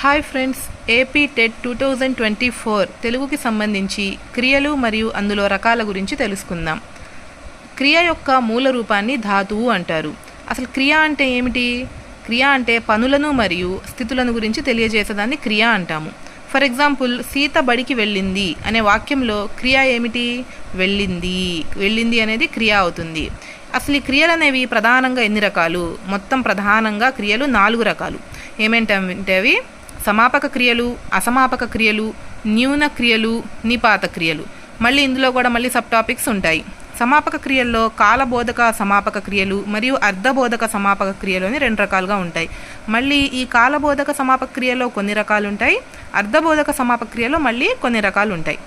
Hi friends AP TET two thousand twenty four తెలుగుకి సంబంధించి క్రియలు మరియు అందులో రకాల గురించి తెలుసుకుందాం. క్రియ యొక్క మూల రూపాన్ని ధాతువు అంటారు. అసలు క్రియ అంటే ఏమిటి? క్రియ అంటే పనులను మరియు స్థితులను గురించి తెలియజేసేదాన్ని క్రియ అంటాము. ఫర్ ఎగ్జాంపుల్ సీత బడికి వెళ్ళింది అనే వాక్యంలో క్రియ ఏమిటి? వెళ్ళింది. వెళ్ళింది అనేది క్రియ అవుతుంది. అసలు ఈ క్రియలు అనేవి ప్రధానంగా ఎన్ని రకాలు? మొత్తం ప్రధానంగా క్రియలు నాలుగు రకాలు. ఏమేంటంటే అవి సమాపక క్రియలు అసమాపక క్రియలు న్యూన క్రియలు నిపాత క్రియలు. మళ్ళీ ఇందులో కూడా మళ్ళీ సబ్ టాపిక్స్ ఉంటాయి. సమాపక క్రియల్లో కాలబోధక సమాపక క్రియలు మరియు అర్ధబోధక సమాపక క్రియలు అని రెండు రకాలుగా ఉంటాయి. మళ్ళీ ఈ కాలబోధక సమాపక క్రియలో కొన్ని రకాలు ఉంటాయి అర్ధబోధక సమాపక క్రియలో మళ్ళీ కొన్ని రకాలు ఉంటాయి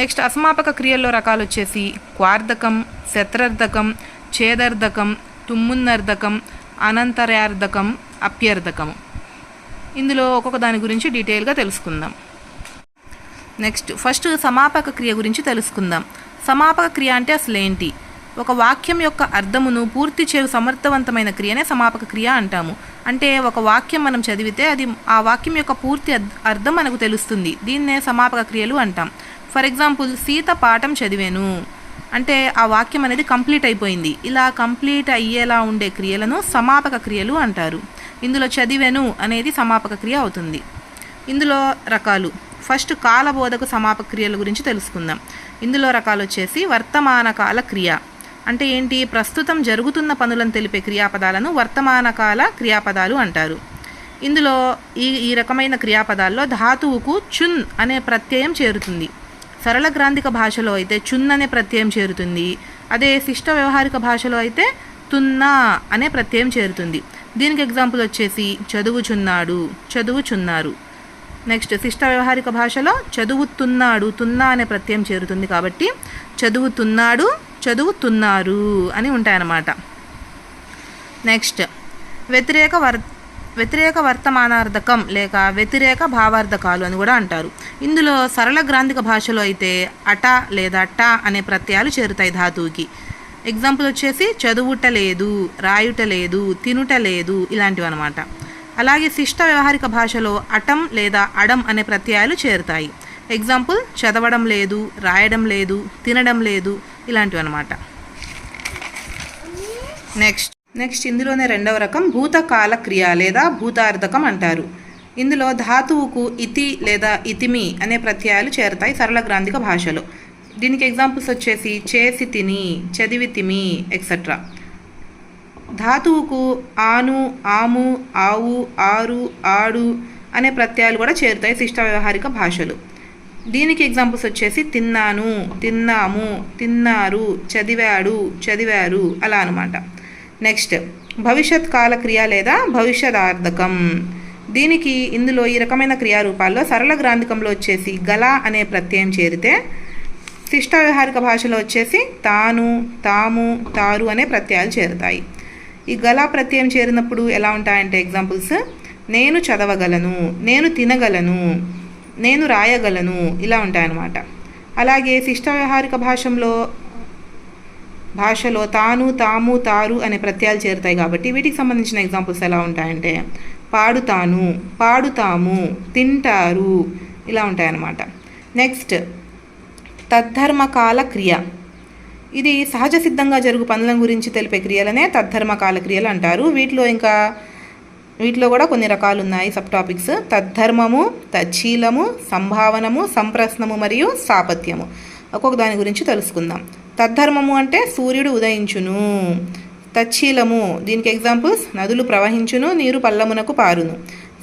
నెక్స్ట్ అసమాపక క్రియల్లో రకాలు వచ్చేసి క్వార్ధకం శత్రర్థకం ఛేదర్థకం తుమ్మున్నర్ధకం అనంతర్యార్థకం అప్యర్థకం. ఇందులో ఒక్కొక్క దాని గురించి డీటెయిల్గా తెలుసుకుందాం. నెక్స్ట్ ఫస్ట్ సమాపక క్రియ గురించి తెలుసుకుందాం. సమాపక క్రియ అంటే అసలు ఏంటి? ఒక వాక్యం యొక్క అర్థమును పూర్తి చేయు సమర్థవంతమైన క్రియనే సమాపక క్రియ అంటాము. అంటే ఒక వాక్యం మనం చదివితే అది ఆ వాక్యం యొక్క పూర్తి అర్థ- అర్థం మనకు తెలుస్తుంది. దీన్నే సమాపక క్రియలు అంటాం. ఫర్ ఎగ్జాంపుల్ సీత పాఠం చదివాను. అంటే ఆ వాక్యం అనేది కంప్లీట్ అయిపోయింది. ఇలా కంప్లీట్ అయ్యేలా ఉండే క్రియలను సమాపక క్రియలు అంటారు. ఇందులో చదివెను అనేది సమాపక క్రియ అవుతుంది. ఇందులో రకాలు. ఫస్ట్ కాలబోధకు సమాపక క్రియల గురించి తెలుసుకుందాం. ఇందులో రకాలు వచ్చేసి వర్తమాన కాల క్రియ. అంటే ఏంటి? ప్రస్తుతం జరుగుతున్న పనులను తెలిపే క్రియాపదాలను వర్తమాన కాల క్రియాపదాలు అంటారు. ఇందులో ఈ ఈ రకమైన క్రియాపదాల్లో ధాతువుకు చున్ అనే ప్రత్యయం చేరుతుంది. సరళ గ్రాంధిక భాషలో అయితే చున్ అనే ప్రత్యయం చేరుతుంది. అదే శిష్ట వ్యవహారిక భాషలో అయితే తున్నా అనే ప్రత్యయం చేరుతుంది. దీనికి ఎగ్జాంపుల్ వచ్చేసి చదువుచున్నాడు చదువుచున్నారు. నెక్స్ట్ శిష్ట వ్యవహారిక భాషలో చదువుతున్నాడు తున్నా అనే ప్రత్యయం చేరుతుంది కాబట్టి చదువుతున్నాడు చదువుతున్నారు అని ఉంటాయన్నమాట. నెక్స్ట్ వ్యతిరేక వర్ వ్యతిరేక వర్తమానార్థకం లేక వ్యతిరేక భావార్థకాలు అని కూడా అంటారు. ఇందులో సరళ గ్రాంధిక భాషలో అయితే అట లేదా ట అనే ప్రత్యయాలు చేరుతాయి ధాతువుకి. ఎగ్జాంపుల్ వచ్చేసి చదువుట లేదు రాయుట లేదు తినుట లేదు ఇలాంటివి అనమాట అలాగే శిష్ట వ్యవహారిక భాషలో అటం లేదా అడం అనే ప్రత్యయాలు చేరుతాయి. ఎగ్జాంపుల్ చదవడం లేదు రాయడం లేదు తినడం లేదు ఇలాంటివి అనమాట నెక్స్ట్ నెక్స్ట్ ఇందులోనే రెండవ రకం భూతకాల క్రియ లేదా భూతార్థకం అంటారు. ఇందులో ధాతువుకు ఇతి లేదా ఇతిమి అనే ప్రత్యయాలు చేరతాయి సరళ గ్రాంధిక భాషలో. దీనికి ఎగ్జాంపుల్స్ వచ్చేసి చేసి తిని చదివి తిమి ఎక్సెట్రా ధాతువుకు ఆను ఆము ఆవు ఆరు ఆడు అనే ప్రత్యయాలు కూడా చేరుతాయి శిష్ట వ్యవహారిక భాషలు. దీనికి ఎగ్జాంపుల్స్ వచ్చేసి తిన్నాను తిన్నాము తిన్నారు చదివాడు చదివారు అలా అనమాట నెక్స్ట్ భవిష్యత్ కాల క్రియ లేదా భవిష్యదార్థకం. దీనికి ఇందులో ఈ రకమైన క్రియారూపాల్లో సరళ గ్రాంధికంలో వచ్చేసి గల అనే ప్రత్యయం చేరితే శిష్ట వ్యవహారిక భాషలో వచ్చేసి తాను తాము తారు అనే ప్రత్యయాలు చేరుతాయి. ఈ గలా ప్రత్యయం చేరినప్పుడు ఎలా ఉంటాయంటే ఎగ్జాంపుల్స్. నేను చదవగలను నేను తినగలను నేను రాయగలను ఇలా ఉంటాయన్నమాట. అలాగే శిష్ట వ్యవహారిక భాషలో భాషలో తాను తాము తారు అనే ప్రత్యయాలు చేరుతాయి కాబట్టి వీటికి సంబంధించిన ఎగ్జాంపుల్స్ ఎలా ఉంటాయంటే పాడుతాను పాడుతాము తింటారు ఇలా ఉంటాయన్నమాట. నెక్స్ట్ తద్ధర్మకాల క్రియ ఇది సహజ సిద్ధంగా జరుగు పనుల గురించి తెలిపే క్రియలనే తద్ధర్మకాల క్రియలు అంటారు. వీటిలో ఇంకా వీటిలో కూడా కొన్ని రకాలు ఉన్నాయి సబ్ టాపిక్స్ తద్ధర్మము తచ్చీలము సంభావనము సంప్రశ్నము మరియు సాపత్యము. ఒక్కొక్క దాని గురించి తెలుసుకుందాం. తద్ధర్మము అంటే సూర్యుడు ఉదయించును. తచ్చీలము దీనికి ఎగ్జాంపుల్స్ నదులు ప్రవహించును నీరు పల్లమునకు పారును.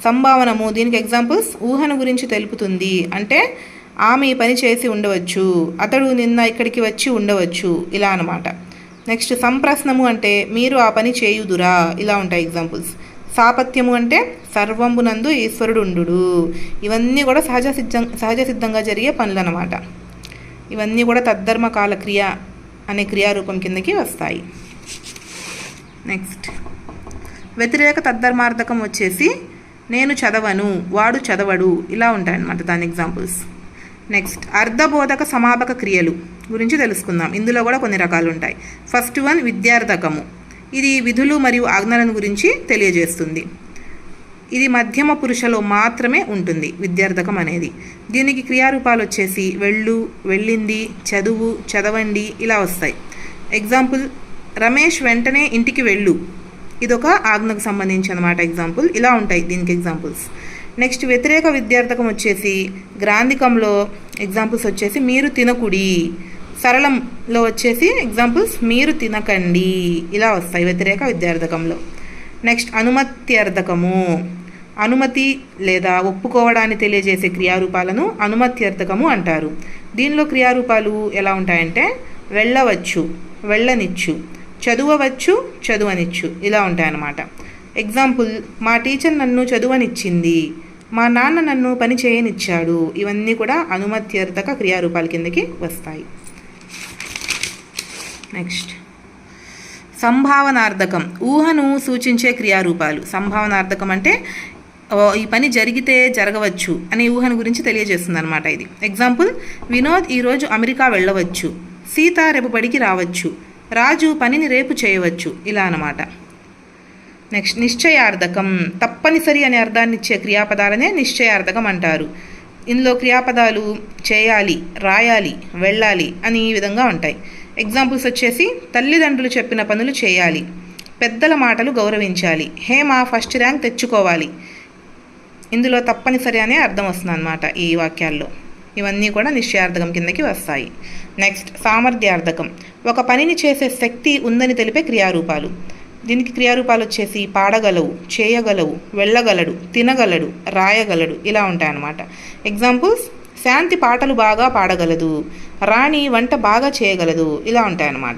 సంభావనము దీనికి ఎగ్జాంపుల్స్ ఊహను గురించి తెలుపుతుంది. అంటే ఆమె ఈ పని చేసి ఉండవచ్చు అతడు నిన్న ఇక్కడికి వచ్చి ఉండవచ్చు ఇలా అనమాట నెక్స్ట్ సంప్రశ్నము అంటే మీరు ఆ పని చేయుదురా ఇలా ఉంటాయి ఎగ్జాంపుల్స్ సాపత్యము అంటే సర్వంబునందు ఈశ్వరుడు ఉండు ఇవన్నీ కూడా సహజ సిద్ధం సహజ సిద్ధంగా జరిగే పనులు అనమాట ఇవన్నీ కూడా తద్ధర్మ కాల క్రియ అనే క్రియారూపం కిందకి వస్తాయి. నెక్స్ట్ వ్యతిరేక తద్ధర్మార్థకం వచ్చేసి నేను చదవను వాడు చదవడు ఇలా ఉంటాయన్నమాట దాని ఎగ్జాంపుల్స్ నెక్స్ట్ అర్ధబోధక సమాపక క్రియలు గురించి తెలుసుకుందాం. ఇందులో కూడా కొన్ని రకాలు ఉంటాయి ఫస్ట్ వన్ విద్యార్థకము. ఇది విధులు మరియు ఆజ్ఞలను గురించి తెలియజేస్తుంది. ఇది మధ్యమ పురుషలో మాత్రమే ఉంటుంది విద్యార్థకం అనేది. దీనికి క్రియారూపాలు వచ్చేసి వెళ్ళు వెళ్ళింది చదువు చదవండి ఇలా వస్తాయి. ఎగ్జాంపుల్ రమేష్ వెంటనే ఇంటికి వెళ్ళు. ఇదొక ఆజ్ఞకు సంబంధించి అనమాట ఎగ్జాంపుల్ ఇలా ఉంటాయి దీనికి ఎగ్జాంపుల్స్ నెక్స్ట్ వ్యతిరేక విద్యార్థకం వచ్చేసి గ్రాంధికంలో ఎగ్జాంపుల్స్ వచ్చేసి మీరు తినకుడి. సరళంలో వచ్చేసి ఎగ్జాంపుల్స్ మీరు తినకండి. ఇలా వస్తాయి వ్యతిరేక విద్యార్థకంలో. నెక్స్ట్ అనుమత్యర్థకము. అనుమతి లేదా ఒప్పుకోవడాన్ని తెలియజేసే క్రియారూపాలను అనుమత్యర్థకము అంటారు. దీనిలో క్రియారూపాలు ఎలా ఉంటాయంటే వెళ్ళవచ్చు వెళ్ళనిచ్చు చదువవచ్చు చదువనిచ్చు ఇలా ఉంటాయన్నమాట. ఎగ్జాంపుల్ మా టీచర్ నన్ను చదువనిచ్చింది. మా నాన్న నన్ను పని చేయనిచ్చాడు. ఇవన్నీ కూడా అనుమత్యర్థక క్రియారూపాల కిందకి వస్తాయి. నెక్స్ట్ సంభావనార్థకం. ఊహను సూచించే క్రియారూపాలు. సంభావనార్థకం అంటే ఈ పని జరిగితే జరగవచ్చు అనే ఊహను గురించి తెలియజేస్తుంది అనమాట ఇది. ఎగ్జాంపుల్ వినోద్ ఈరోజు అమెరికా వెళ్ళవచ్చు. సీత రేపు బడికి రావచ్చు. రాజు పనిని రేపు చేయవచ్చు. ఇలా అనమాట నెక్స్ట్ నిశ్చయార్థకం. తప్పనిసరి అనే అర్థాన్ని ఇచ్చే క్రియాపదాలనే నిశ్చయార్థకం అంటారు. ఇందులో క్రియాపదాలు చేయాలి రాయాలి వెళ్ళాలి అని ఈ విధంగా ఉంటాయి. ఎగ్జాంపుల్స్ వచ్చేసి తల్లిదండ్రులు చెప్పిన పనులు చేయాలి పెద్దల మాటలు గౌరవించాలి హేమ ఫస్ట్ ర్యాంక్ తెచ్చుకోవాలి. ఇందులో తప్పనిసరి అనే అర్థం వస్తుంది అనమాట ఈ వాక్యాల్లో. ఇవన్నీ కూడా నిశ్చయార్థకం కిందకి వస్తాయి. నెక్స్ట్ సామర్థ్యార్థకం. ఒక పనిని చేసే శక్తి ఉందని తెలిపే క్రియారూపాలు. దీనికి క్రియారూపాలు వచ్చేసి పాడగలవు చేయగలవు వెళ్ళగలడు తినగలడు రాయగలడు ఇలా ఉంటాయన్నమాట. ఎగ్జాంపుల్స్ శాంతి పాటలు బాగా పాడగలదు రాణి వంట బాగా చేయగలదు ఇలా ఉంటాయన్నమాట.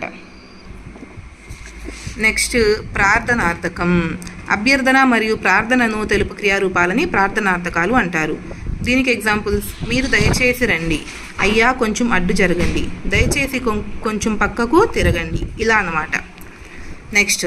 నెక్స్ట్ ప్రార్థనార్థకం. అభ్యర్థన మరియు ప్రార్థనను తెలుపు క్రియారూపాలని ప్రార్థనార్థకాలు అంటారు. దీనికి ఎగ్జాంపుల్స్ మీరు దయచేసి రండి. అయ్యా కొంచెం అడ్డు జరగండి. దయచేసి కొం- కొంచెం పక్కకు తిరగండి. ఇలా అన్నమాట. నెక్స్ట్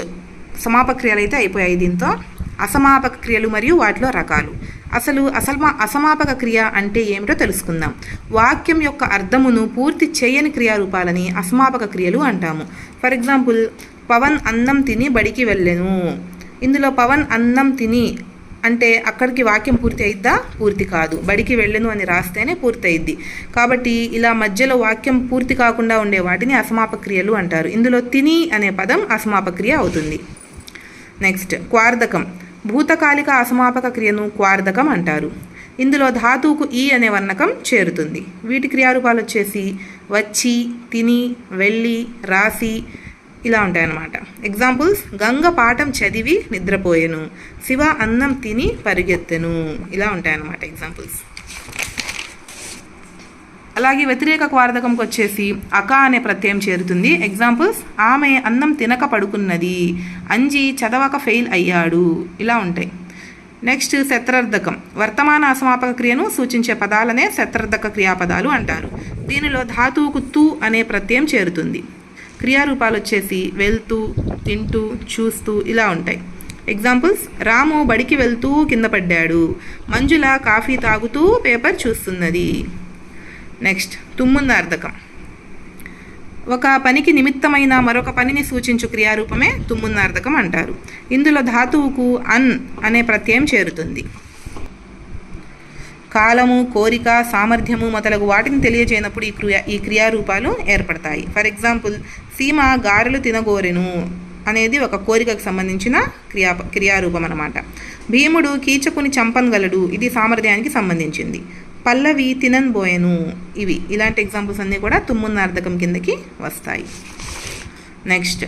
సమాపక్రియలు అయితే అయిపోయాయి దీంతో. అసమాపక క్రియలు మరియు వాటిలో రకాలు. అసలు అసల్మా అసమాపక క్రియ అంటే ఏమిటో తెలుసుకుందాం. వాక్యం యొక్క అర్థమును పూర్తి చేయని క్రియారూపాలని అసమాపక క్రియలు అంటాము. ఫర్ ఎగ్జాంపుల్ పవన్ అన్నం తిని బడికి వెళ్ళెను. ఇందులో పవన్ అన్నం తిని అంటే అక్కడికి వాక్యం పూర్తి అయిద్దా? పూర్తి కాదు. బడికి వెళ్ళను అని రాస్తేనే పూర్తి అయింది కాబట్టి ఇలా మధ్యలో వాక్యం పూర్తి కాకుండా ఉండే వాటిని అసమాపక క్రియలు అంటారు. ఇందులో తిని అనే పదం అసమాపక్రియ అవుతుంది. నెక్స్ట్ క్వార్ధకం. భూతకాలిక అసమాపక క్రియను క్వార్ధకం అంటారు. ఇందులో ధాతువుకు ఈ అనే వర్ణకం చేరుతుంది. వీటి క్రియారూపాలు వచ్చేసి వచ్చి తిని వెళ్ళి రాసి ఇలా ఉంటాయన్నమాట. ఎగ్జాంపుల్స్ గంగ పాఠం చదివి నిద్రపోయెను. శివ అన్నం తిని పరిగెత్తెను. ఇలా ఉంటాయన్నమాట ఎగ్జాంపుల్స్ అలాగే వ్యతిరేక క్వార్ధకంకి వచ్చేసి అక అనే ప్రత్యయం చేరుతుంది. ఎగ్జాంపుల్స్ ఆమె అన్నం తినక పడుకున్నది. అంజి చదవక ఫెయిల్ అయ్యాడు. ఇలా ఉంటాయి. నెక్స్ట్ శత్రార్థకం వర్తమాన అసమాపక క్రియను సూచించే పదాలనే శత్రార్థక క్రియాపదాలు అంటారు. దీనిలో ధాతువుకు తూ అనే ప్రత్యయం చేరుతుంది. క్రియారూపాలు వచ్చేసి వెళ్తూ తింటూ చూస్తూ ఇలా ఉంటాయి. ఎగ్జాంపుల్స్ రాము బడికి వెళ్తూ కింద పడ్డాడు. మంజుల కాఫీ తాగుతూ పేపర్ చూస్తున్నది. నెక్స్ట్ తుమ్ముందార్థకం ఒక పనికి నిమిత్తమైన మరొక పనిని సూచించు క్రియారూపమే తుమ్మున్నార్థకం అంటారు. ఇందులో ధాతువుకు అన్ అనే ప్రత్యయం చేరుతుంది. కాలము కోరిక సామర్థ్యము మొదలగు వాటిని తెలియజేయనప్పుడు ఈ క్రియా ఈ క్రియారూపాలు ఏర్పడతాయి. ఫర్ ఎగ్జాంపుల్ సీమ గారెలు తినగోరెను అనేది ఒక కోరికకు సంబంధించిన క్రియా క్రియారూపం అన్నమాట భీముడు కీచకుని చంపనగలడు ఇది సామర్థ్యానికి సంబంధించింది. పల్లవి తినన్బోయెను ఇవి ఇలాంటి ఎగ్జాంపుల్స్ అన్నీ కూడా తుమ్మున్నార్థకం కిందకి వస్తాయి. నెక్స్ట్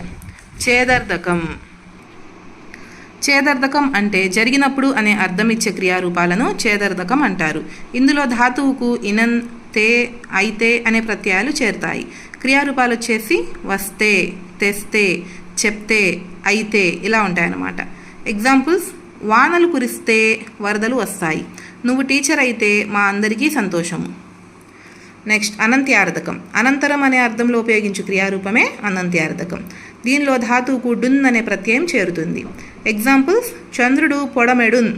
చేదర్థకం చేదర్థకం అంటే జరిగినప్పుడు అనే అర్థం ఇచ్చే క్రియారూపాలను చేదర్థకం అంటారు. ఇందులో ధాతువుకు ఇనన్ తే అయితే అనే ప్రత్యయాలు చేరుతాయి. క్రియారూపాలు వచ్చేసి వస్తే తెస్తే చెప్తే అయితే ఇలా ఉంటాయన్నమాట. ఎగ్జాంపుల్స్ వానలు కురిస్తే వరదలు వస్తాయి. నువ్వు టీచర్ అయితే మా అందరికీ సంతోషము. నెక్స్ట్ అనంత్యార్థకం. అనంతరం అనే అర్థంలో ఉపయోగించు క్రియారూపమే అనంత్యార్థకం. దీనిలో ధాతువుకు డున్ అనే ప్రత్యయం చేరుతుంది. ఎగ్జాంపుల్స్ చంద్రుడు పొడమెడున్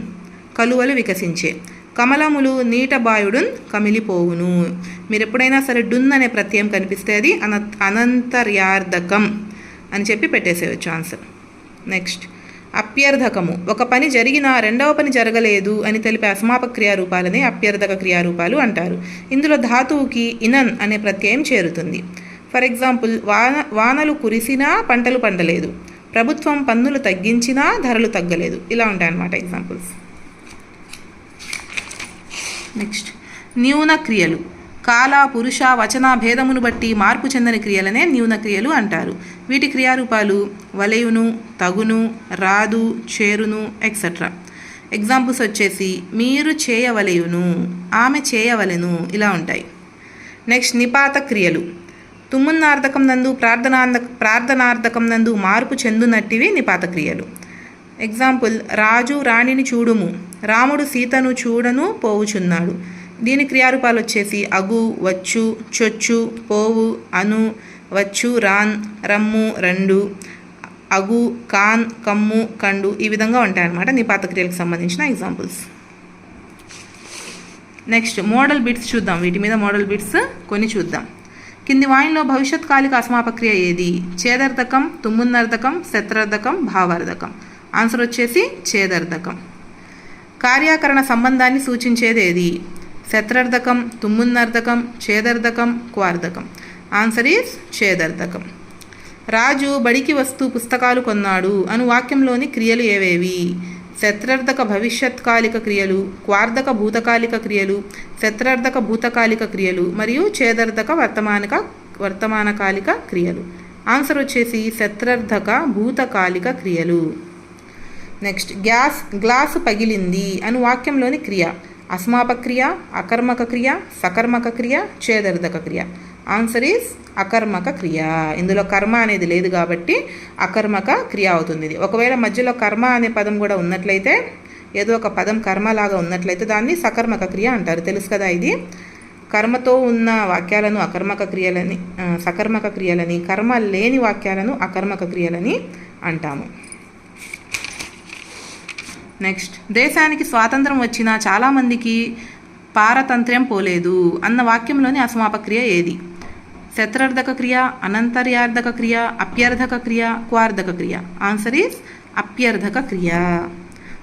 కలువలు వికసించే. కమలములు నీటబాయుడున్ కమిలిపోవును. మీరు ఎప్పుడైనా సరే డున్ అనే ప్రత్యయం కనిపిస్తే అది అన అనంతర్యార్థకం అని చెప్పి పెట్టేసేయచ్చు ఆన్సర్ నెక్స్ట్ అప్యర్థకము. ఒక పని జరిగినా రెండవ పని జరగలేదు అని తెలిపే అసమాప క్రియారూపాలనే అప్యర్థక క్రియారూపాలు అంటారు. ఇందులో ధాతువుకి ఇనన్ అనే ప్రత్యయం చేరుతుంది. ఫర్ ఎగ్జాంపుల్ వాన వానలు కురిసినా పంటలు పండలేదు. ప్రభుత్వం పన్నులు తగ్గించినా ధరలు తగ్గలేదు. ఇలా ఉంటాయన్నమాట ఎగ్జాంపుల్స్. నెక్స్ట్. న్యూన క్రియలు. కాల పురుష వచన భేదమును బట్టి మార్పు చెందని క్రియలనే న్యూన క్రియలు అంటారు. వీటి క్రియారూపాలు వలయును తగును రాదు చేరును ఎక్సెట్రా ఎగ్జాంపుల్స్ వచ్చేసి మీరు చేయవలయును ఆమె చేయవలెను ఇలా ఉంటాయి. నెక్స్ట్ నిపాత క్రియలు. తుమ్మున్నార్థకం నందు ప్రార్థనార్థ ప్రార్థనార్థకం నందు మార్పు చెందునట్టివి నిపాత క్రియలు. ఎగ్జాంపుల్ రాజు రాణిని చూడుము రాముడు సీతను చూడను పోవుచున్నాడు. దీని క్రియారూపాలు వచ్చేసి అగు వచ్చు చొచ్చు పోవు అను వచ్చు రాన్ రమ్ము రెండు అగు కాన్ కమ్ము కండు ఈ విధంగా ఉంటాయన్నమాట నిపాత క్రియలకు సంబంధించిన ఎగ్జాంపుల్స్. నెక్స్ట్ మోడల్ బిట్స్ చూద్దాం. వీటి మీద మోడల్ బిట్స్ కొన్ని చూద్దాం. కింది వాయిన్లో భవిష్యత్ కాలిక అసమాపక్రియ ఏది? చేదర్ధకం తుమ్మున్నర్ధకం శత్రర్థకం భావార్థకం ఆన్సర్ వచ్చేసి చేదర్ధకం కార్యాకరణ సంబంధాన్ని సూచించేది ఏది శత్రార్థకం తుమ్మున్నర్థకం చేదర్థకం క్వార్థకం ఆన్సర్ ఈజ్ చేదర్థకం రాజు బడికి వస్తూ పుస్తకాలు కొన్నాడు. అను వాక్యంలోని క్రియలు ఏవేవి? శత్రార్థక భవిష్యత్కాలిక క్రియలు క్వార్థక భూతకాలిక క్రియలు శత్రార్థక భూతకాలిక క్రియలు మరియు చేదర్థక వర్తమానిక వర్తమానకాలిక క్రియలు. ఆన్సర్ వచ్చేసి శత్రార్థక భూతకాలిక క్రియలు. నెక్స్ట్ గ్యాస్ గ్లాసు పగిలింది. అను వాక్యంలోని క్రియ. అస్మాపక్రియ అకర్మక క్రియ సకర్మక క్రియ చేదర్ధక క్రియ ఆన్సర్ ఈజ్ అకర్మక క్రియ ఇందులో కర్మ అనేది లేదు కాబట్టి అకర్మక క్రియ అవుతుంది ఇది. ఒకవేళ మధ్యలో కర్మ అనే పదం కూడా ఉన్నట్లయితే ఏదో ఒక పదం కర్మలాగా ఉన్నట్లయితే దాన్ని సకర్మక క్రియ అంటారు. తెలుసు కదా ఇది? కర్మతో ఉన్న వాక్యాలను అకర్మక క్రియలని సకర్మక క్రియలని కర్మ లేని వాక్యాలను అకర్మక క్రియలని అంటాము. నెక్స్ట్ దేశానికి స్వాతంత్రం వచ్చినా చాలామందికి పారతంత్ర్యం పోలేదు అన్న వాక్యంలోని అసమాపక్రియ ఏది? శత్రార్థక క్రియ అనంతర్యార్థక క్రియ అప్యర్థక క్రియ క్వార్థక క్రియ. ఆన్సర్ ఈస్ అప్యర్థక క్రియ.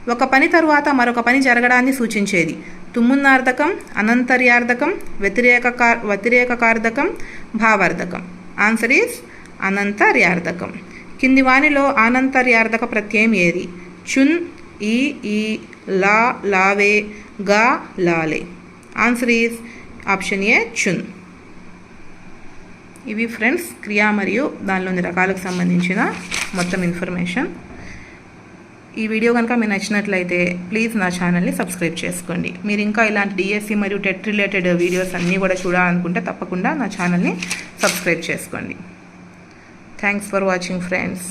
ఒక పని తరువాత మరొక పని జరగడాన్ని సూచించేది. తుమ్మున్నార్థకం అనంతర్యార్థకం వ్యతిరేక వ్యతిరేకకార్థకం భావార్థకం ఆన్సర్ ఈస్ అనంతర్యార్థకం కింది వానిలో అనంతర్యార్థక ప్రత్యయం ఏది? చున్ ఈ ఈ లా లావే గా లాలే. ఆన్సర్ ఈస్ ఆప్షన్ ఏ చున్ ఇవి ఫ్రెండ్స్ క్రియా మరియు దానిలోని రకాలకు సంబంధించిన మొత్తం ఇన్ఫర్మేషన్ ఈ వీడియో కనుక మీకు నచ్చినట్లయితే ప్లీజ్ నా ఛానల్ని సబ్స్క్రైబ్ చేసుకోండి. మీరు ఇంకా ఇలాంటి డిఎస్సి మరియు టెట్ రిలేటెడ్ వీడియోస్ అన్నీ కూడా చూడాలనుకుంటే తప్పకుండా నా ఛానల్ని సబ్స్క్రైబ్ చేసుకోండి. Thanks for watching friends